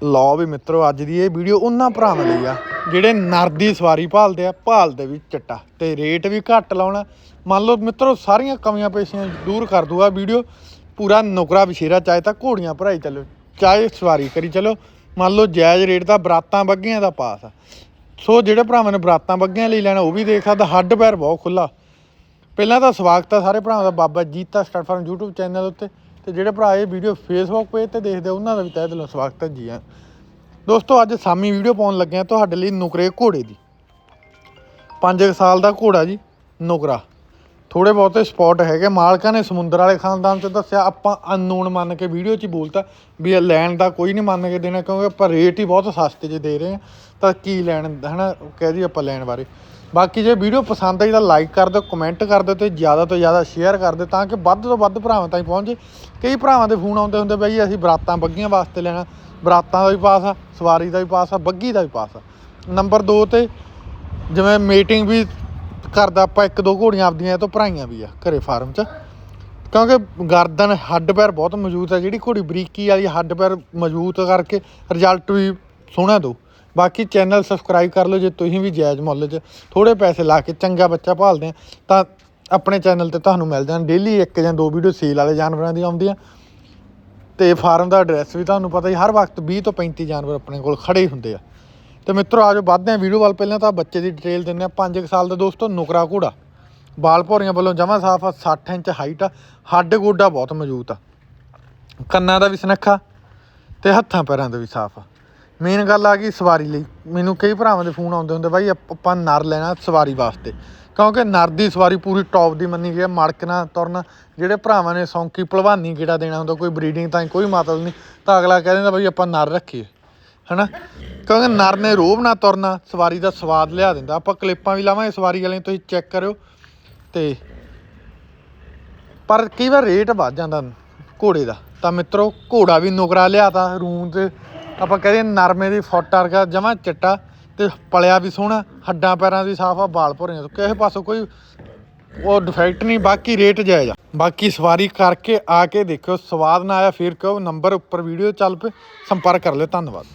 ਲਓ ਵੀ ਮਿੱਤਰੋ ਅੱਜ ਦੀ ਇਹ ਵੀਡੀਓ ਉਹਨਾਂ ਭਰਾਵਾਂ ਲਈ ਆ, ਜਿਹੜੇ ਨਰ ਦੀ ਸਵਾਰੀ ਭਾਲਦੇ ਆ, ਭਾਲਦੇ ਵੀ ਚਿੱਟਾ ਤੇ ਰੇਟ ਵੀ ਘੱਟ ਲਾਉਣਾ। ਮੰਨ ਲਓ ਮਿੱਤਰੋ ਸਾਰੀਆਂ ਕਮੀਆਂ ਪੇਸ਼ੀਆਂ ਦੂਰ ਕਰ ਦੂਗਾ ਵੀਡੀਓ, ਪੂਰਾ ਨੁਕਰਾ ਵਿਸ਼ੇਰਾ ਚਾਹੇ ਤਾਂ ਘੋੜੀਆਂ ਭਰਾਈ ਚੱਲੋ, ਚਾਹੇ ਸਵਾਰੀ ਕਰੀ ਚੱਲੋ। ਮੰਨ ਲਓ ਜਾਇਜ਼ ਰੇਟ ਦਾ ਬਰਾਤਾਂ ਬੱਗੀਆਂ ਦਾ ਪਾਸ ਆ। ਸੋ ਜਿਹੜੇ ਭਰਾਵਾਂ ਨੇ ਬਰਾਤਾਂ ਬੱਗੀਆਂ ਲਈ ਲੈਣਾ, ਉਹ ਵੀ ਦੇਖ ਸਕਦਾ, ਹੱਡ ਪੈਰ ਬਹੁਤ ਖੁੱਲਾ ਪਹਿਲਾਂ ਤਾਂ ਸਵਾਗਤ ਆ ਸਾਰੇ ਭਰਾਵਾਂ ਦਾ, Baba Jeeta start farm YouTube channel ਉੱਤੇ। ਤੇ ਜਿਹੜੇ ਭਰਾ ਇਹ ਵੀਡੀਓ ਫੇਸਬੁੱਕ ਪੇਜ ਤੇ ਦੇਖਦੇ ਉਹਨਾਂ ਦਾ ਵੀ ਤਹਿ ਦਿਲੋਂ ਸਵਾਗਤ ਹੈ ਜੀ। ਆ ਦੋਸਤੋ, ਅੱਜ ਸਾਮੀ ਵੀਡੀਓ ਪਾਉਣ ਲੱਗੇ ਆ ਤੁਹਾਡੇ ਲਈ ਨੁਕਰੇ ਘੋੜੇ ਦੀ। 5 ਸਾਲ ਦਾ ਘੋੜਾ ਜੀ, ਨੁਕਰਾ। ਥੋੜੇ ਬਹੁਤੇ ਸਪੌਟ ਹੈਗੇ, ਮਾਲਕਾਂ ਨੇ ਸਮੁੰਦਰ ਵਾਲੇ ਖਾਨਦਾਨ ਚ ਦੱਸਿਆ, ਆਪਾਂ ਅਨਨੋਨ ਮੰਨ ਕੇ ਵੀਡੀਓ 'ਚ ਹੀ ਬੋਲਤਾ ਵੀ ਇਹ ਲੈਣ ਦਾ ਕੋਈ ਨਹੀਂ ਮੰਨ ਕੇ ਦੇਣਾ, ਕਿਉਂਕਿ ਆਪਾਂ ਰੇਟ ਹੀ ਬਹੁਤ ਸਸਤੇ 'ਚ ਦੇ ਰਹੇ ਹਾਂ। ਤਾਂ ਕੀ ਲੈਣ, ਹਨਾ, ਕਹਿ ਦੀ ਆਪਾਂ ਲੈਣ ਬਾਰੇ। ਬਾਕੀ ਜੇ ਵੀਡੀਓ ਪਸੰਦ ਆਈ ਤਾਂ ਲਾਈਕ ਕਰ ਦਿਓ ਕਮੈਂਟ ਕਰ ਦਿਓ ਤੇ ਜ਼ਿਆਦਾ ਤੋਂ ਜ਼ਿਆਦਾ ਸ਼ੇਅਰ ਕਰ ਦਿਓ ਤਾਂ ਕਿ ਵੱਧ ਤੋਂ ਵੱਧ ਭਰਾਵਾਂ ਤਾਈਂ ਪਹੁੰਚੇ। ਕਈ ਭਰਾਵਾਂ ਦੇ ਫੋਨ ਆਉਂਦੇ ਹੁੰਦੇ ਬਈ ਅਸੀਂ ਬਰਾਤਾਂ ਬੱਗੀਆਂ ਵਾਸਤੇ ਲੈਣਾ, ਬਰਾਤਾਂ ਦਾ ਵੀ ਪਾਸ ਆ, ਸਵਾਰੀ ਦਾ ਵੀ ਪਾਸ ਆ, ਬੱਗੀ ਦਾ ਵੀ ਪਾਸ ਆ। ਨੰਬਰ 2 ਤੇ ਜਿਵੇਂ ਮੀਟਿੰਗ ਵੀ ਕਰਦਾ ਆਪਾਂ ਇੱਕ ਦੋ ਘੋੜੀਆਂ ਆਪਦੀਆਂ, ਇਹ ਤੋਂ ਭਰਾਈਆਂ ਵੀ ਆ ਘਰੇ ਫਾਰਮ 'ਚ। ਕਿਉਂਕਿ ਗਰਦਨ, ਹੱਡ ਪੈਰ ਬਹੁਤ ਮਜ਼ਬੂਤ ਹੈ ਜਿਹੜੀ ਘੋੜੀ ਬਰੀਕੀ ਵਾਲੀ ਹੱਡ ਪੈਰ ਮਜ਼ਬੂਤ ਕਰਕੇ ਰਿਜ਼ਲਟ ਵੀ ਸੋਹਣਾ ਦੋ। ਬਾਕੀ ਚੈਨਲ ਸਬਸਕ੍ਰਾਈਬ ਕਰ ਲਓ ਜੇ ਤੁਸੀਂ ਵੀ ਜਾਇਜ਼ ਮੁੱਲ 'ਚ ਥੋੜੇ ਪੈਸੇ ਲਾ ਕੇ ਚੰਗਾ ਬੱਚਾ ਭਾਲਦੇ ਆ, ਤਾਂ ਆਪਣੇ ਚੈਨਲ ਤੇ ਤੁਹਾਨੂੰ ਮਿਲ ਜਾਣ। ਡੇਲੀ ਇੱਕ ਜਾਂ ਦੋ ਵੀਡੀਓ ਸੇਲ ਵਾਲੇ ਜਾਨਵਰਾਂ ਦੀ ਆਉਂਦੀਆਂ। ਤੇ ਫਾਰਮ ਦਾ ਐਡਰੈਸ ਵੀ ਤੁਹਾਨੂੰ ਪਤਾ ਹੀ, ਹਰ ਵਕਤ 20 ਤੋਂ 35 ਜਾਨਵਰ ਆਪਣੇ ਕੋਲ ਖੜੇ ਹੀ ਹੁੰਦੇ ਆ। ਤੇ ਮਿੱਤਰੋ ਆਜੋ ਵੱਧਦੇ ਆ ਵੀਡੀਓ ਵੱਲ। ਪਹਿਲਾਂ ਤਾਂ ਬੱਚੇ ਦੀ ਡਿਟੇਲ ਦਿੰਦੇ ਆ 5 ਸਾਲ ਦਾ ਦੋਸਤੋ, ਨੁਕਰਾ ਘੋੜਾ। ਬਾਲ ਭੌਰੀਆਂ ਵੱਲੋਂ ਜਮਾ ਸਾਫ਼ ਆ 60 ਇੰਚ ਹਾਈਟ ਆ। ਹੱਡ ਗੋਡਾ ਬਹੁਤ ਮਜ਼ਬੂਤ ਆ। ਕੰਨਾਂ ਦਾ ਵੀ ਸੁਨੱਖਾ ਤੇ ਹੱਥਾਂ ਪੈਰਾਂ ਦਾ ਵੀ ਸਾਫ਼ ਆ। ਮੇਨ ਗੱਲ ਆ ਗਈ ਸਵਾਰੀ ਲਈ। ਮੈਨੂੰ ਕਈ ਭਰਾਵਾਂ ਦੇ ਫੋਨ ਆਉਂਦੇ ਹੁੰਦੇ, ਬਾਈ ਆਪਾਂ ਨਰ ਲੈਣਾ ਸਵਾਰੀ ਵਾਸਤੇ। ਕਿਉਂਕਿ ਨਰ ਦੀ ਸਵਾਰੀ ਪੂਰੀ ਟੌਪ ਦੀ ਮੰਨੀ ਗਈ ਹੈ ਮੜਕਣਾ ਤੁਰਨਾ। ਜਿਹੜੇ ਭਰਾਵਾਂ ਨੇ ਸੌਂਕੀ ਭਲਵਾਨੀ ਕਿਹੜਾ ਦੇਣਾ ਹੁੰਦਾ, ਕੋਈ ਬਰੀਡਿੰਗ ਤਾਂ ਕੋਈ ਮਤਲਬ ਨਹੀਂ। ਤਾਂ ਅਗਲਾ ਕਹਿ ਦਿੰਦਾ, ਬਾਈ, ਆਪਾਂ ਨਰ ਰੱਖੀਏ। ਹਨਾ? ਕਿਉਂਕਿ ਨਰ ਨੇ ਰੋਬ ਨਾ ਤੁਰਨਾ, ਸਵਾਰੀ ਦਾ ਸਵਾਦ ਲਿਆ ਦਿੰਦਾ। ਆਪਾਂ ਕਲਿੱਪਾਂ ਵੀ ਲਾਵਾਂਗੇ ਸਵਾਰੀ ਵਾਲੇ ਤੁਸੀਂ ਚੈੱਕ ਕਰਿਓ। ਤੇ ਪਰ ਕਈ ਵਾਰ ਰੇਟ ਵੱਧ ਜਾਂਦਾ ਘੋੜੇ ਦਾ। ਤਾਂ ਮਿੱਤਰੋ, ਘੋੜਾ ਵੀ ਨੁਕਰਾ ਲਿਆਤਾ ਰੂਮ ਤੇ ਆਪਾਂ ਕਹਿੰਦੇ ਨਰਮੇ ਦੀ ਫੁੱਟ ਵਰਗਾ ਜਮਾ ਚਿੱਟਾ ਤੇ ਪਲਿਆ ਵੀ ਸੋਹਣਾ, ਹੱਡਾਂ ਪੈਰਾਂ ਦੀ ਸਾਫ਼ ਆ ਬਾਲ ਭੁਰੀਆਂ ਕਿਸੇ ਪਾਸੋਂ ਕੋਈ ਉਹ ਡਿਫੈਕਟ ਨਹੀਂ, ਬਾਕੀ ਰੇਟ ਜਾਇਜ਼ ਆ। ਬਾਕੀ ਸਵਾਰੀ ਕਰਕੇ ਆ ਕੇ ਦੇਖਿਓ, ਸਵਾਦ ਨਾ ਆਇਆ, ਫਿਰ ਕਹੋ, ਨੰਬਰ ਉੱਪਰ ਵੀਡੀਓ ਚੱਲ ਪਏ। ਸੰਪਰਕ ਕਰ ਲਿਓ, ਧੰਨਵਾਦ।